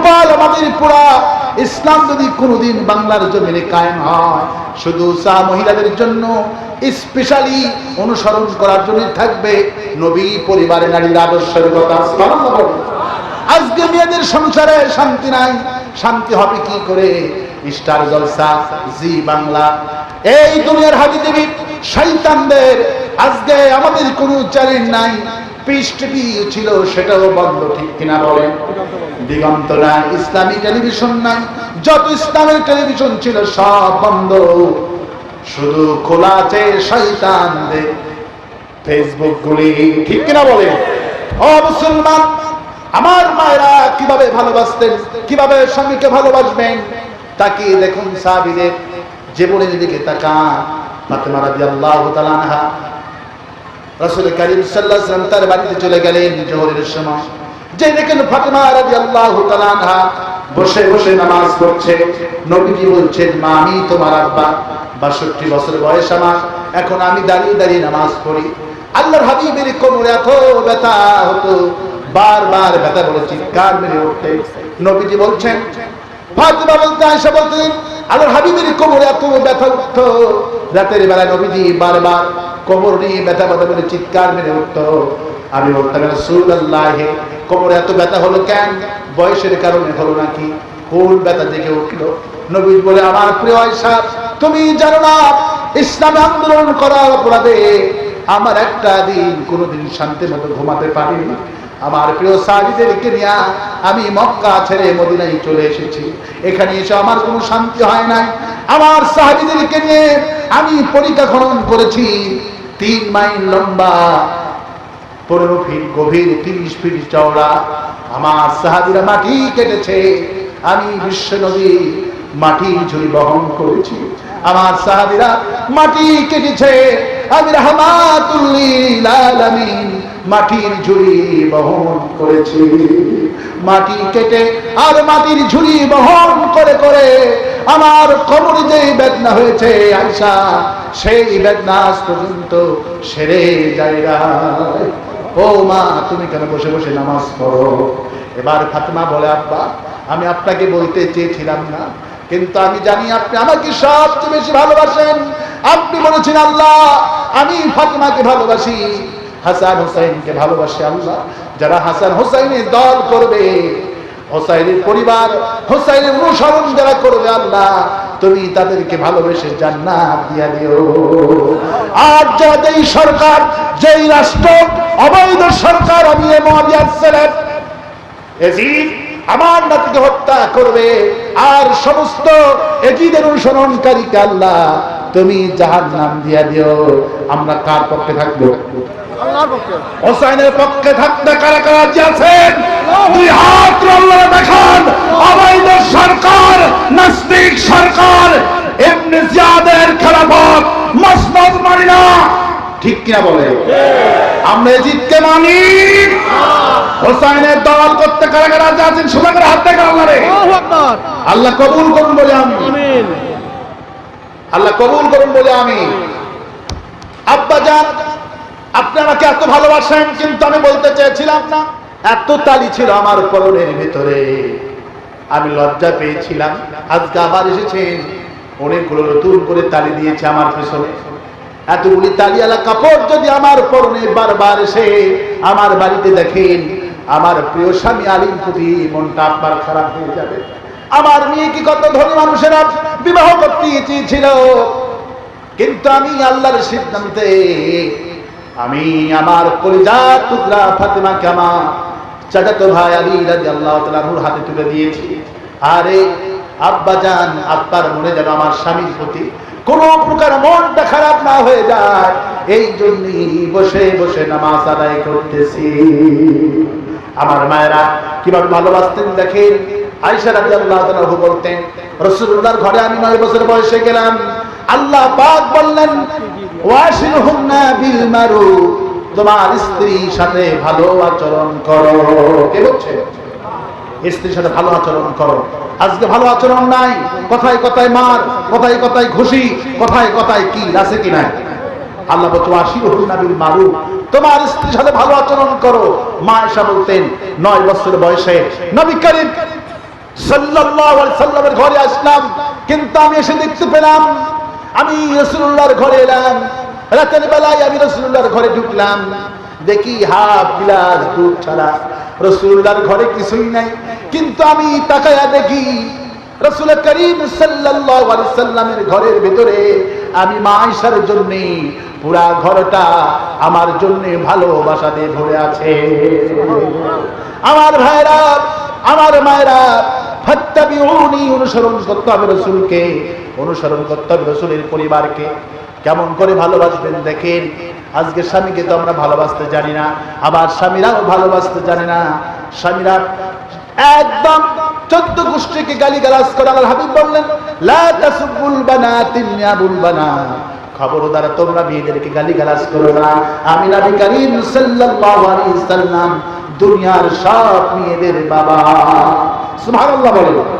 কপাল আমাদের পুরা ইসলাম যদি কোনোদিন বাংলার জমিনে কায়েম হয়, শুধু চা মহিলাদের জন্য, স্পেশালি অনুসরণ করার জন্য থাকবে নবী, পরিবারে নারীর কথা আজকে মেয়েদের সংসারে শান্তি নাই, শান্তি হবে কি করে? Star Jalsha, Zee Bangla. এই দুনিয়ার হাবি দেবী শৈতানদের আজকে আমাদের কোনো চ্যালেঞ্জ নাই। টিভি ছিল সেটাও বন্ধ ঠিক কিনা বলেন? দিগন্ত নাই, ইসলামী টেলিভিশন নাই, যত ইসলামের টেলিভিশন ছিল সব বন্ধ। শুধু খোলা আছে শৈতানদের ফেসবুক গুলি, ঠিক কিনা বলে ও মুসলমান, আমার মায়েরা কীভাবে ভালোবাসতেন, কীভাবে স্বামীকে ভালোবাসবেন তাকে দেখুন সাহাবীদের? জীবনের দিকে তাকান, ফাতেমা রাদিয়াল্লাহু তাআলা আনহা রাসূল তার বাড়িতে চলে গেলেন জোহরের সময়। যে দেখেন বসে বসে নামাজ পড়ছে। নবীজি বলছেন, মা, আমি তোমার আব্বা। বাষট্টি বছর বয়স আমার। এখন আমি দাঁড়িয়ে দাঁড়িয়ে নামাজ পড়ি। আল্লাহর হাবিবের কোমরে এত ব্যথা হতো, বারবার ব্যথা বলে চিৎকার মেরে উঠতে। নবীজি বলছেন বলতে, আয়েশা বলতেন আল্লাহর হাবিবের কোমরে এত ব্যথা উঠতো। রাতের বেলায় নবীজি বারবার কোমর নিয়ে ব্যথা ব্যথা বলে চিৎকার মেরে উঠতো। আমি বলতাম রাসূলুল্লাহ কোমরে এত ব্যথা হলো কেন? বয়সের কারণে হলো নাকি? কোন ব্যথা জেগে উঠল? নবী বলে, আমার প্রিয় আয়েশা, তুমি জানো না, ইসলামে আন্দোলন করার অপরাধে আমার একটা দিন কোনোদিন শান্তি মতো ঘুমাতে পারিনি। আমার প্রিয় সাহাবিদেরকে নিয়ে আমি মক্কা ছেড়ে মদিনায় চলে এসেছি। এখানে এসে আমার কোনো শান্তি হয় নাই। আমার সাহাবিদেরকে নিয়ে আমি পরীক্ষা খনন করেছি। তিন মাইল লম্বা, পনেরো ফিট গভীর, তিরিশ ফিট চওড়া। আমার সাহাবিরা মাটি কেটেছে। আমি বিশ্ব নদী মাটি ঝুড়ি বহন করেছি। আমার সাহাবিরা মাটি কেটেছে। আমি রহমাতুল্লিল আলামিন মাটির ঝুড়ি বহন করেছি। মাটি কেটে আর মাটির ঝুড়ি বহন করে করে আমার কোমরে যে বেদনা হয়েছে, আয়সা সেই বেদনা আজ পর্যন্ত সেরে যায় ও মা, তুমি কেন বসে বসে নামাজ পড়ো? এবার ফাতেমা বলে, আব্বা, আমি আপনাকে বলতে চেয়েছিলাম না, কিন্তু আমি জানি আপনি আমাকে সবচেয়ে বেশি ভালোবাসেন। আপনি বলেছেন, আল্লাহ, আমি ফাতেমাকে ভালোবাসি। হাসান হোসাইনকে ভালোবাসে আল্লাহ। যারা হাসান হোসাইনের দল করবে, হোসাইনের পরিবার, হোসাইনের অনুসরণ যারা করবে আল্লাহ তুমি তাদেরকে ভালোবেসে জান্নাত দিয়া দিও। আর যাদের সরকার, যেই রাষ্ট্র, অবৈধ সরকার, আমি মহাবিয়ার ছিলেন আমার নাতিকে হত্যা করবে। আর সমস্ত এজিদের অনুসরণকারীকে আল্লাহ তুমি জাহান নাম দিয়া দিও আমরা কার পক্ষে থাকব? হোসাইনের পক্ষে থাকতে কারা কারা আছেন? দুই হাত আল্লাহ দেখান অবৈধ সরকার নাস্তিক সরকার এমনি জিয়াদের খেলাফত মসনদ মানি না। ঠিক কিনা বলে? আমরা জিতকে মানি। হোসাইনের দল করতে কারা কারা আছেন সোজা করে হাত দেখা আল্লাহ আল্লাহ কবুল করুন বলে আমি। আল্লাহ কবুল করুন বলে আমি। আব্বা যান, আপনি আমাকে এত ভালোবাসেন, কিন্তু আমি বলতে চেয়েছিলাম না। এত তালি ছিল আমার পরনের ভিতরে। আমি লজ্জা পেয়েছিলাম। আজকে আবার এসেছেন অনেকগুলো নতুন করে তালি দিয়েছে আমার পেছনে। এতগুলি তালিয়ালা কাপড় যদি আমার পরনে বারবার এসে আমার বাড়িতে দেখেন, আমার প্রিয় স্বামী আলীর প্রতি মনটা আপনার খারাপ হয়ে যাবে। আমার মেয়ে কি কত ধনী মানুষেরা বিবাহ করতে চেয়েছিল? কিন্তু আমি আল্লাহর সিদ্ধান্তে, আমি আমার পরিজাত টুকরা ফাতেমাকে আমার চাচাতো ভাই আলী রাজি আল্লাহ তালাহুর হাতে তুলে দিয়েছি। আরে, আব্বা যান আপনার মনে যেন আমার স্বামীর প্রতি কোন প্রকার মনটা খারাপ না হয়ে যায়। এই জন্যই বসে বসে নামাজ আদায় করতেছি। আমার মায়েরা কীভাবে ভালোবাসতেন দেখেন? আয়সা রাজি আল্লাহ বলতেন রসুল্লাহর ঘরে আমি নয় বছর বয়সে গেলাম। আল্লাহ পাক বললেন তোমার স্ত্রীর সাথে ভালো আচরণ করো। কে বলছে? স্ত্রীর সাথে ভালো আচরণ করো। আজকে ভালো আচরণ নাই, কথায় কথায় মার, কথায় কথায় খুশি কথায় কথায় কি আছে কি নাই? আল্লাহ বলছে ওয়াশিরহুন্না বিল মারু তোমার স্ত্রীর সাথে ভালো আচরণ করো। মা এসা বলতেন, নয় বছর বয়সে। নবী করিম সাল্লামের ঘরে আসলাম। কিন্তু আমি এসে দেখতে পেলাম, আমি রাসূলুল্লাহর ঘরে এলাম। রাতের বেলায় আমি রাসূলুল্লাহর ঘরে ঢুকলাম। দেখি হাফ গিলাস দুধ ছাড়া। রাসূলুল্লাহর ঘরে কিছুই নাই। কিন্তু আমি তাকায়া দেখি, রসুল করিম সাল্লামের ঘরের ভিতরে আমি মা আয়েশার জন্য পুরা ঘরটা আমার জন্য ভালোবাসা দিয়ে ভরে আছে। আমার ভাইরা, আমার মায়েরা অনুসরণ করতে হবে রসুলকে, অনুসরণ করতে হবে রসুলের পরিবারকে। কেমন করে ভালোবাসবেন দেখেন, আজকে স্বামীকে তো আমরা ভালোবাসতে জানি না, আবার স্বামীরাও ভালোবাসতে জানে না। স্বামীরা একদম চোদ্দ গোষ্ঠীকে গালি গালাজ হাবিব বললেন ইয়াবুল বানাত খবরদার, তোমরা মেয়েদেরকে গালি গালাজ করো না। আমি নবী সাল্লাল্লাহু আলাইহি সাল্লাম, দুনিয়ার সব মেয়েদের বাবা। সুবহানাল্লাহ বলো